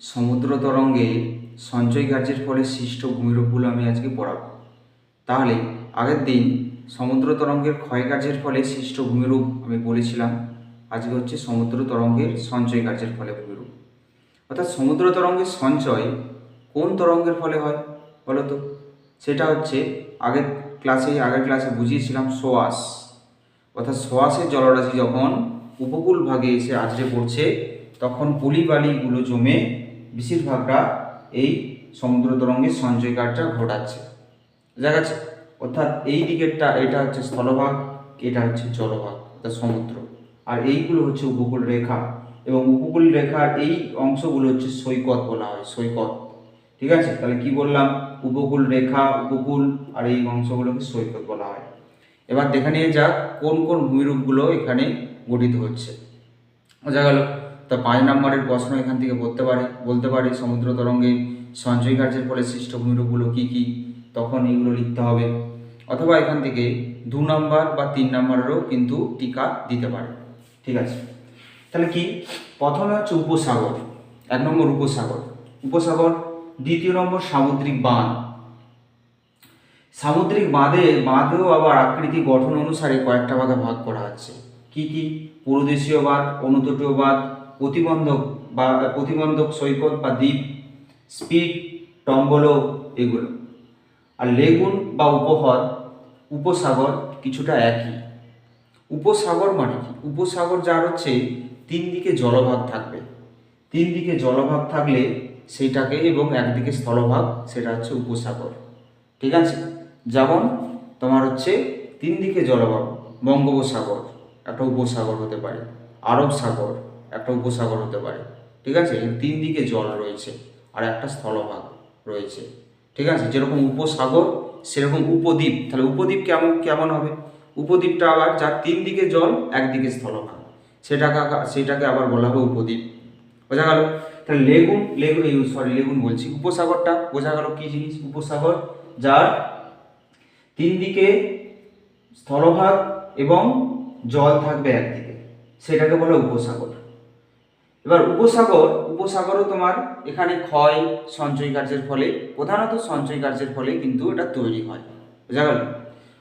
সমুদ্র তরঙ্গে সঞ্চয় কার্যের ফলে সৃষ্ট ভূমিরূপগুলো আমি আজকে পড়াবো। তাহলে, আগের দিন সমুদ্র তরঙ্গের ক্ষয় কার্যের ফলে সৃষ্ট ভূমিরূপ আমি বলেছিলাম। আজকে হচ্ছে সমুদ্র তরঙ্গের সঞ্চয় কার্যের ফলে ভূমিরূপ। অর্থাৎ সমুদ্র তরঙ্গের সঞ্চয় কোন তরঙ্গের ফলে হয় বলো তো? সেটা হচ্ছে আগের ক্লাসে আগের ক্লাসে বুঝিয়েছিলাম সোয়াস অর্থাৎ সোয়াসের জলরাশি যখন উপকূল ভাগে এসে আছড়ে পড়ছে তখন পলি বালিগুলো জমে বেশিরভাগটা এই সমুদ্র তরঙ্গের সঞ্চয় কার্যটা ঘটাচ্ছে। বোঝা গেছে? অর্থাৎ এই দিকেরটা, এটা হচ্ছে স্থলভাগ, এটা হচ্ছে জলভাগ অর্থাৎ সমুদ্র। আর এইগুলো হচ্ছে উপকূল রেখা এবং উপকূল রেখার এই অংশগুলো হচ্ছে সৈকত বলা হয়, সৈকত। ঠিক আছে? তাহলে কি বললাম? উপকূল রেখা, উপকূল আর এই অংশগুলোকে সৈকত বলা হয়। এবার দেখে নিয়ে যাক কোন কোন ভূমিরূপগুলো এখানে গঠিত হচ্ছে। বোঝা গেল? তা পাঁচ নম্বরের প্রশ্ন এখান থেকে পড়তে পারে, বলতে পারে সমুদ্র তরঙ্গে সঞ্চয় কার্যের ফলে সৃষ্ট ভূমিরূপগুলো কী কী, তখন এগুলো লিখতে হবে। অথবা এখান থেকে দু নম্বর বা তিন নম্বরেরও কিন্তু টিকা দিতে পারে। ঠিক আছে? তাহলে কি? প্রথমে হচ্ছে উপসাগর, এক নম্বর উপসাগর। উপসাগর, দ্বিতীয় নম্বর সামুদ্রিক বাঁধ। সামুদ্রিক বাঁধে, বাঁধেও আবার আকৃতি গঠন অনুসারে কয়েকটা ভাগে ভাগ করা আছে কি কি? পুরোদেশীয় বাঁধ অনুতটীয় বাঁধ প্রতিবন্ধক বা প্রতিবন্ধক সৈকত বা দ্বীপ, স্পিড, টম্বলো এগুলো। আর লেগুন বা উপহর, উপসাগর কিছুটা একই। উপসাগর মানে কি? উপসাগর যার হচ্ছে তিন দিকে জলভাগ থাকবে। তিন দিকে জলভাগ থাকলে সেইটাকে এবং একদিকে স্থলভাগ, সেটা হচ্ছে উপসাগর। ঠিক আছে? যেমন তোমার হচ্ছে তিন দিকে জলভাগ, বঙ্গোপসাগর, একটা উপসাগর হতে পারে, আরব সাগর। উপসাগর হতে পারে, ঠিক আছে? তিন দিকে জল রয়েছে আর একটা স্থলভাগ রয়েছে, ঠিক আছে? যেরকম উপসাগর, সেরকম উপদ্বীপ। তাহলে উপদ্বীপ কেমন কেমন হবে? উপদ্বীপটা আবার যার তিন দিকে জল, একদিকে স্থলভাগ। সেটাকে সেটাকে আবার বলা হবে উপদ্বীপ। বোঝা গেল? তাহলে লেগুন লেগুন সরি লেগুন বলছি। উপসাগরটা, বোঝা গেল কি জিনিস? উপসাগর, যার তিন দিকে স্থলভাগ এবং জল থাকবে একদিকে। সেটাকে বলে উপসাগর। এবার উপসাগর, উপসাগরও তোমার এখানে ক্ষয় সঞ্চয় কার্যের ফলে, প্রধানত সঞ্চয় কার্যের ফলে কিন্তু এটা তৈরি হয়। বোঝা গেল?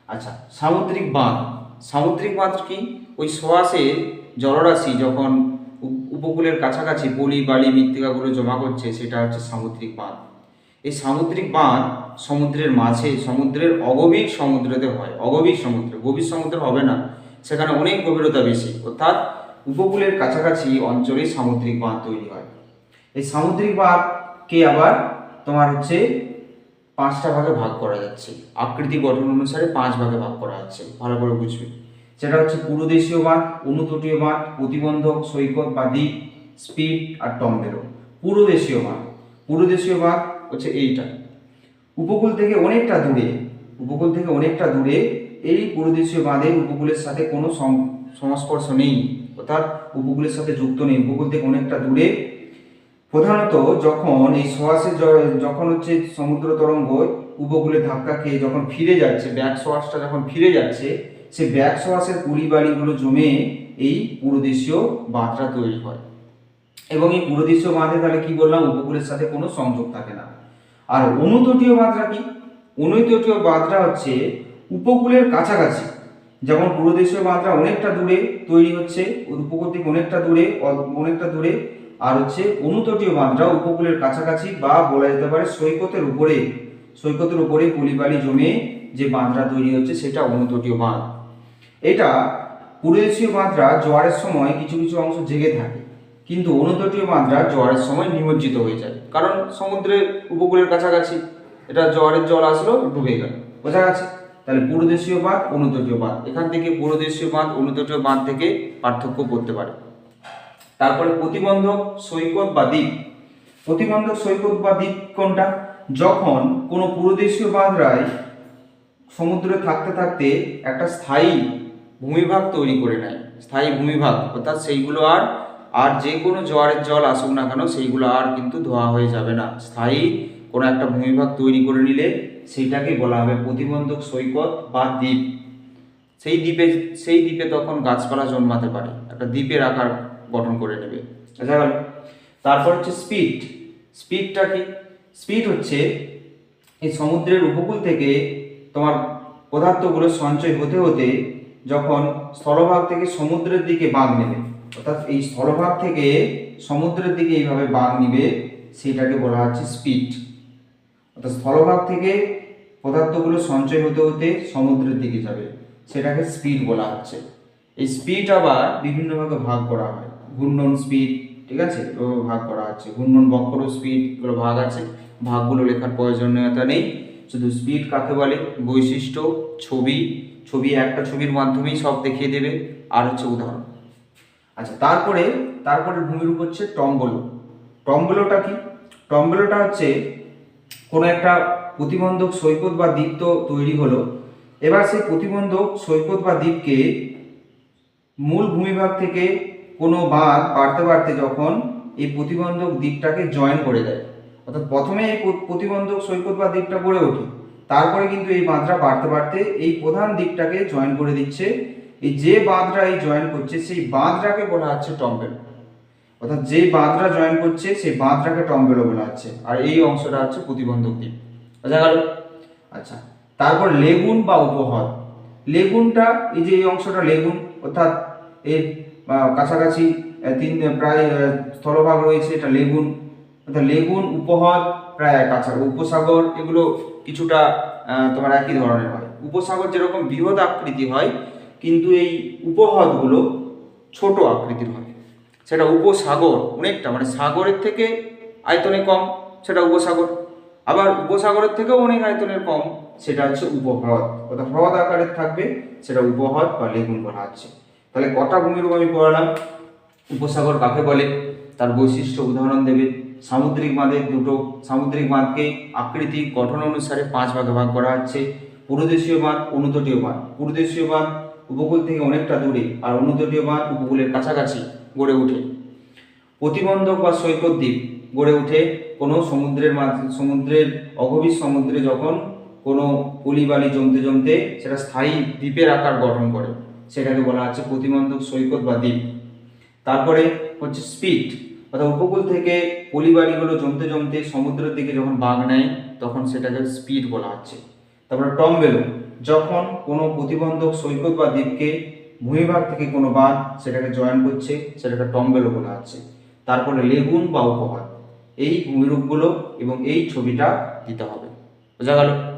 আচ্ছা সামুদ্রিক বাঁধ। সামুদ্রিক বাঁধ কি? ওই সোয়াশে জলরাশি যখন উপকূলের কাছাকাছি পলি, বালি মৃত্তিকাগুলো জমা করছে, সেটা হচ্ছে সামুদ্রিক বাঁধ। এই সামুদ্রিক বাঁধ সমুদ্রের মাঝে, সমুদ্রের অগভীর সমুদ্রতে হয়। অগভীর সমুদ্র, গভীর সমুদ্র হবে না। সেখানে অনেক গভীরতা বেশি। অর্থাৎ উপকূলের কাছাকাছি অঞ্চলে সামুদ্রিক বাঁধ তৈরি হয়। এই সামুদ্রিক বাঁধকে আবার তোমার হচ্ছে পাঁচটা ভাগে ভাগ করা যাচ্ছে। আকৃতি গঠন অনুসারে পাঁচ ভাগে ভাগ করা যাচ্ছে। ভালো করে বুঝবে। সেটা হচ্ছে পুরোদেশীয় বাঁধ, অনুতটীয় বাঁধ, প্রতিবন্ধক, সৈকত বা দ্বীপ, স্পিড আর টম্বেরো। পুরোদেশীয় বাঁধ। পুরোদেশীয় বাঁধ হচ্ছে এইটা। উপকূল থেকে অনেকটা দূরে, উপকূল থেকে অনেকটা দূরে এই পুরোদেশীয় বাঁধে উপকূলের সাথে কোনো সংস্পর্শ নেই। অর্থাৎ উপকূলের সাথে যুক্ত নেই, উপকূল থেকে অনেকটা দূরে। প্রধানত যখন এই সোয়াসে যখন হচ্ছে সমুদ্র তরঙ্গ উপকূলে ধাক্কা খেয়ে যখন ফিরে যাচ্ছে, ব্যাক সোয়াসটা যখন ফিরে যাচ্ছে, সে ব্যাক সোয়াসের পুলিবালিগুলো জমে এই পুরোদেশীয় বাঁধটা তৈরি হয়। এবং এই পুরোদেশীয় বাঁধে তাহলে কি বললাম, উপকূলের সাথে কোনো সংযোগ থাকে না। আর অনুতটীয় বাঁধটা কি? অনুতটীয় বাঁধটা হচ্ছে উপকূলের কাছাকাছি। যেমন পুরোদেশীয় মাত্রা অনেকটা দূরে তৈরি হচ্ছে উপকূল থেকে অনেকটা দূরে অনেকটা দূরে, আর হচ্ছে অনুতটীয় বাঁধটা উপকূলের কাছাকাছি বা বলা যেতে পারে সৈকতের উপরে সৈকতের উপরে পুলিবালি জমে যে বাঁধটা তৈরি হচ্ছে সেটা অনুতটীয় বাঁধ এটা পুরোদেশীয় মাত্রা জোয়ারের সময় কিছু কিছু অংশ জেগে থাকে, কিন্তু অনুতটীয় মাত্রা জোয়ারের সময় নিমজ্জিত হয়ে যায়, কারণ সমুদ্রের উপকূলের কাছাকাছি, এটা জোয়ারের জল আসলো, ডুবে গেল, বোঝা গেছে? তাহলে পুরোদেশীয় বাঁধ অনুতটীয় বাঁধ এখান থেকে পুরোদেশীয় বাঁধ অনুতটীয় বাঁধ থেকে পার্থক্য করতে পারে। তারপরে প্রতিবন্ধক, সৈকত বা দ্বীপ। প্রতিবন্ধক, সৈকত বা দ্বীপ কোনটা? যখন কোনো পুরোদেশীয় বাঁধরায় সমুদ্রে থাকতে থাকতে একটা স্থায়ী ভূমিভাগ তৈরি করে নেয়। স্থায়ী ভূমিভাগ, অর্থাৎ সেইগুলো আর আর যে কোনো জোয়ারের জল আসুক না কেন, সেইগুলো আর কিন্তু ধোয়া হয়ে যাবে না। স্থায়ী কোনো একটা ভূমিভাগ তৈরি করে নিলে সেইটাকে বলা হবে প্রতিবন্ধক সৈকত বা দ্বীপ। সেই দ্বীপে সেই দ্বীপে তখন গাছপালা জন্মাতে পারে। একটা দ্বীপের আকার গঠন করে নেবে। বোঝা গেল তারপর হচ্ছে স্পিড। স্পিডটা কি? স্পিড হচ্ছে এই সমুদ্রের উপকূল থেকে তোমার পদার্থগুলো সঞ্চয় হতে হতে যখন স্থলভাগ থেকে সমুদ্রের দিকে বাঁক নেবে। অর্থাৎ এই স্থলভাগ থেকে সমুদ্রের দিকে এইভাবে বাঁক নিবে সেটাকে বলা হচ্ছে স্পিড। অর্থাৎ স্থলভাগ থেকে পদার্থগুলো সঞ্চয় হতে হতে সমুদ্রের দিকে যাবে। সেটাকে স্পিড বলা হচ্ছে। এই স্পিড আবার বিভিন্ন ভাগে করা হয়। ঘূর্ণন স্পিড ঠিক আছে? এগুলো ভাগ করা হচ্ছে। ঘূর্ণন বক্র স্পিড এগুলো ভাগ আছে। ভাগগুলো লেখার প্রয়োজনীয়তা নেই। শুধু স্পিড কাকে বলে? বৈশিষ্ট্য, ছবি। ছবি একটা ছবির মাধ্যমেই সব দেখিয়ে দেবে। আর হচ্ছে উদাহরণ। আচ্ছা তারপরে তারপরে ভূমিরূপ হচ্ছে টম্বলো। টম্বলোটা কি? টম্বলোটা হচ্ছে কোনো একটা প্রতিবন্ধক সৈকত বা দ্বীপ তো তৈরি হলো। এবার সেই প্রতিবন্ধক সৈকত বা দ্বীপকে মূল ভূমিভাগ থেকে কোনো বাঁধ বাড়তে বাড়তে যখন এই প্রতিবন্ধক দ্বীপটাকে জয়েন করে দেয়। অর্থাৎ প্রথমে এই প্রতিবন্ধক সৈকত বা দ্বীপটা গড়ে ওঠে। তারপরে কিন্তু এই বাঁধটা বাড়তে বাড়তে এই প্রধান দ্বীপটাকে জয়েন করে দিচ্ছে। এই যে বাঁধটা এই জয়েন করছে, সেই বাঁধটাকে বলা হচ্ছে টম্বেল অর্থাৎ যে বাঁধটা জয়েন করছে, সেই বাঁধটাকে টম্বেলো বলা হচ্ছে আর এই অংশটা হচ্ছে প্রতিবন্ধক দ্বীপ। বোঝা গেল। আচ্ছা তারপর লেগুন বা উপহ্রদ লেগুনটা, এই যে এই অংশটা লেগুন, অর্থাৎ এর কাছাকাছি তিন প্রায় স্থলভাগ রয়েছে, এটা লেগুন। অর্থাৎ লেগুন উপহ্রদ প্রায় কাছা উপসাগর, এগুলো কিছুটা তোমার একই ধরনের হয়। উপসাগর যেরকম বৃহৎ আকৃতি হয়, কিন্তু এই উপহ্রদগুলো ছোট আকৃতির হয়। সেটা উপসাগর, অনেকটা মানে সাগরের থেকে আয়তনে কম, সেটা উপসাগর। আবার উপসাগরের থেকেও অনেক আয়তনের কম, সেটা হচ্ছে উপহ্রদ। অর্থাৎ হ্রদ আকারের থাকবে, সেটা উপহ্রদ বা লেগুন বলা হচ্ছে। তাহলে কটা ভূমিরূপ আমি পড়ালাম? উপসাগর কাকে বলে? তার বৈশিষ্ট্য উদাহরণ দেবে। সামুদ্রিক বাঁধের দুটো, সামুদ্রিক বাঁধকে আকৃতি, গঠন অনুসারে পাঁচ ভাগে ভাগ করা হচ্ছে। পুরোদেশীয় বাঁধ, অনুতটীয় বাঁধ। পুরোদেশীয় বাঁধ উপকূল থেকে অনেকটা দূরে, আর অনুতটীয় বাঁধ উপকূলের কাছাকাছি। গড়ে ওঠে। প্রতিবন্ধক বা সৈকত দ্বীপ গড়ে ওঠে কোনো সমুদ্রের মাঝে, সমুদ্রের অগভীর সমুদ্রে যখন কোনো পলিবালি জমতে জমতে সেটা স্থায়ী দ্বীপের আকার গঠন করে। সেটাকে বলা হচ্ছে প্রতিবন্ধক সৈকত বা দ্বীপ। তারপরে হচ্ছে স্পিড, অর্থাৎ উপকূল থেকে পলিবালিগুলো জমতে জমতে সমুদ্রের দিকে যখন বাঘ নেয় তখন সেটাকে স্পিড বলা হচ্ছে। তারপরে টম্বেলো, যখন কোনো প্রতিবন্ধক সৈকত বা দ্বীপকে ভূমিভাগ থেকে কোনো বাদ সেটাকে জয়েন করছে, সেটাকে টম্বেলো বলা হচ্ছে। তারপরে লেগুন বা উপহার। এই ভূমিরূপগুলো এবং এই ছবিটা দিতে হবে। বোঝা গেল?